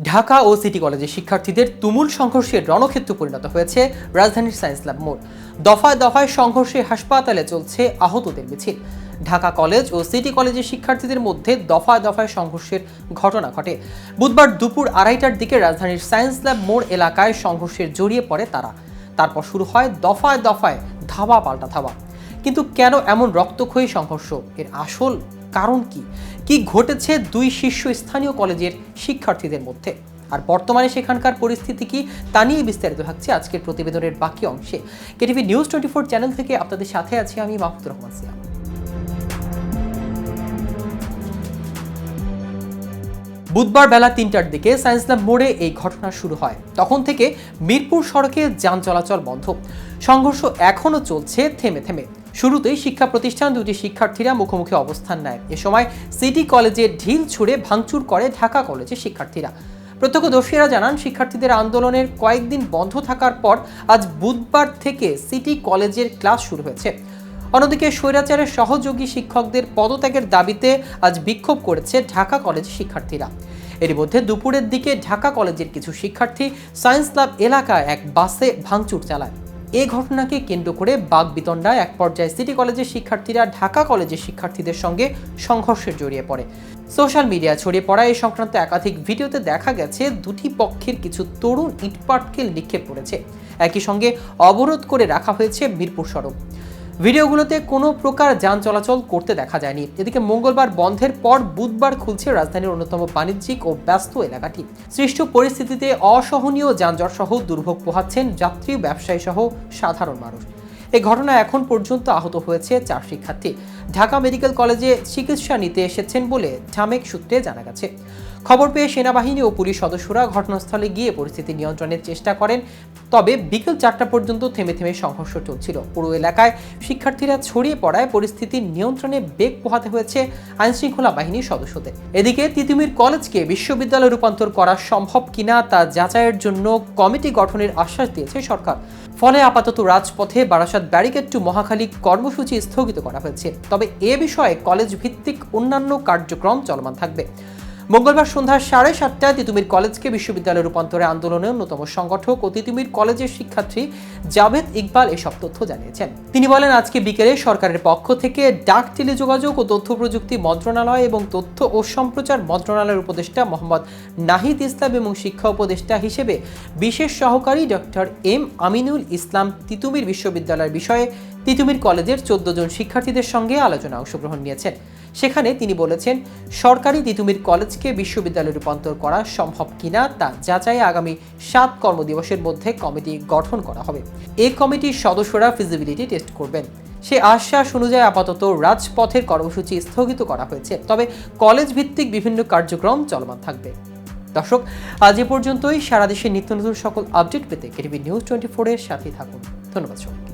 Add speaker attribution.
Speaker 1: ঢাকা ও city কলেজের শিক্ষার্থীদের তুমুল সংঘর্ষের রণক্ষেত্র পরিণত হয়েছে রাজধানীর সায়েন্স ল্যাব মোড়। দফায় দফায় সংঘর্ষে হাসপাতালে চলছে আহতদের মিছিল। ঢাকা কলেজ ও সিটি কলেজের শিক্ষার্থীদের মধ্যে দফায় দফায় সংঘর্ষের ঘটনা ঘটে। বুধবার দুপুর আড়াইটার দিকে রাজধানীর সায়েন্স ল্যাব মোড় এলাকায় সংঘর্ষের জড়িয়ে পড়ে তারা। তারপর শুরু হয় দফায় দফায় ধাবা পাল্টা ধাবা কিন্তু কেন এমন রক্তক্ষয়ী সংঘর্ষ? এর আসল কারণ কি? কি ঘটেছে দুই শীর্ষস্থানীয় কলেজের শিক্ষার্থীদের মধ্যে? আর বর্তমানে সেখানকার পরিস্থিতি কি? তা নিয়ে বিস্তারিত থাকছে আজকের প্রতিবেদনের বাকি অংশে। KTV news twenty four channel থেকে আপনাদের সাথে আছি আমি মাহমুদুর রহমান সিয়াম বুধবার বেলা তিনটার দিকে সায়েন্স ল্যাব মোড়ে এই ঘটনা শুরু হয়। তখন থেকে মিরপুর সড়কে যান চলাচল বন্ধ। সংঘর্ষ এখনও চলছে থেমে থেমে। শুরুতেই শিক্ষা প্রতিষ্ঠান দুটি শিক্ষার্থীরা মুখোমুখি অবস্থান নেয়। এ সময় সিটি কলেজে ঢিল ছুড়ে ভাঙচুর করে ঢাকা কলেজের শিক্ষার্থীরা। প্রত্যক্ষদর্শীরা জানান, শিক্ষার্থীদের আন্দোলনের কয়েকদিন বন্ধ থাকার পর আজ বুধবার থেকে সিটি কলেজের ক্লাস শুরু হয়েছে। অন্যদিকে স্বৈরাচারের সহযোগী শিক্ষকদের পদত্যাগের দাবিতে আজ বিক্ষোভ করেছে ঢাকা কলেজের শিক্ষার্থীরা। এর মধ্যে দুপুরের দিকে ঢাকা কলেজের কিছু শিক্ষার্থী সায়েন্স ল্যাব এলাকায় এক বাসে ভাঙচুর চালায়। এই ঘটনাকে কেন্দ্র করে বাঘ বিতণ্ডায় এক পর্যায়ে সিটি কলেজের শিক্ষার্থীরা, ঢাকা কলেজের শিক্ষার্থীদের সঙ্গে সংঘর্ষে জড়িয়ে পড়ে। সোশ্যাল মিডিয়া ছড়িয়ে পড়া এই সংক্রান্ত একাধিক ভিডিওতে দেখা গেছে, দুটি পক্ষের কিছু তরুণ ইটপাটকেল নিক্ষেপ করেছে। একই সঙ্গে অবরোধ করে রাখা হয়েছে মিরপুর সড়ক। ভিডিওগুলোতে কোনো প্রকার যান চলাচল করতে দেখা যায়নি। এদিকে মঙ্গলবার বন্ধের পর বুধবার খুলছে রাজধানীর অন্যতম বাণিজ্যিক ও ব্যস্ত এলাকাটি। সৃষ্ট পরিস্থিতিতে অসহনীয় যানজট সহ দুর্ভোগ পোহাচ্ছেন যাত্রী ব্যবসায়ী সহ সাধারণ মানুষ। এ ঘটনায় এখন পর্যন্ত আহত হয়েছে চার শিক্ষার্থী। ঢাকা মেডিকেল কলেজে চিকিৎসা নিতে এসেছেন বলে ঢামেক সূত্রে জানা গেছে। খবর পেয়ে সেনাবাহিনী ও পুলিশ সদস্যরা ঘটনাস্থলে গিয়ে পরিস্থিতি নিয়ন্ত্রণের চেষ্টা করেন, তবে বিকেল চারটা পর্যন্ত থেমে থেমে সংঘর্ষ চলছিল। পুরো এলাকায় শিক্ষার্থীরা ছড়িয়ে পড়ায় পরিস্থিতি নিয়ন্ত্রণে বেগ পোহাতে হয়েছে আইনশৃঙ্খলা বাহিনীর সদস্যদের। এদিকে তিতুমির কলেজকে বিশ্ববিদ্যালয়ে রূপান্তর করা সম্ভব কিনা তা যাচাইয়ের জন্য কমিটি গঠনের আশ্বাস দিয়েছে সরকার। ফলে আপাতত রাজপথে বারাসাত ব্যারিকেড টু মহাখালী কর্মসূচি স্থগিত করা হয়েছে। তবে এ বিষয়ে কলেজ ভিত্তিক অন্যান্য কার্যক্রম চলমান থাকবে। মঙ্গলবার সন্ধ্যা সাড়ে সাতটায় তিতুমির কলেজকে বিশ্ববিদ্যালয়ে রূপান্তরে আন্দোলনের অন্যতম সংগঠক ও তিতুমির কলেজের শিক্ষার্থী জাভেদ ইকবাল এসব তথ্য জানিয়েছেন। তিনি বলেন, আজকে বিকেলে সরকারের পক্ষ থেকে ডাক টেলিযোগাযোগ ও তথ্য প্রযুক্তি মন্ত্রণালয় এবং তথ্য ও সম্প্রচার মন্ত্রণালয়ের উপদেষ্টা মোহাম্মদ নাহিদ ইসলাম এবং শিক্ষা উপদেষ্টা হিসেবে বিশেষ সহকারী ডক্টর এম আমিনুল ইসলাম তিতুমির বিশ্ববিদ্যালয়ের বিষয়ে তিতুমির কলেজের চোদ্দ জন শিক্ষার্থীদের সঙ্গে আলোচনা অংশগ্রহণ নিয়েছেন। সেখানে তিনি বলেছেন, সরকারি তিতুমির কলেজকে বিশ্ববিদ্যালয়ে রূপান্তর করা সম্ভব কিনা তা যাচাই আগামী সাত কর্মদিবসের মধ্যে কমিটি গঠন করা হবে। এই কমিটির সদস্যরা ফিজিবিলিটি টেস্ট করবেন। সে আশ্বাস অনুযায়ী আপাতত রাজপথের কর্মসূচি স্থগিত করা হয়েছে, তবে কলেজ ভিত্তিক বিভিন্ন কার্যক্রম চলমান থাকবে। দর্শক, আজ এ পর্যন্তই। সারা দেশের নিত্য নতুন সকল আপডেট পেতে কেটিভি নিউজ টোয়েন্টি ফোরের সাথেই থাকুন। ধন্যবাদ সবাইকে।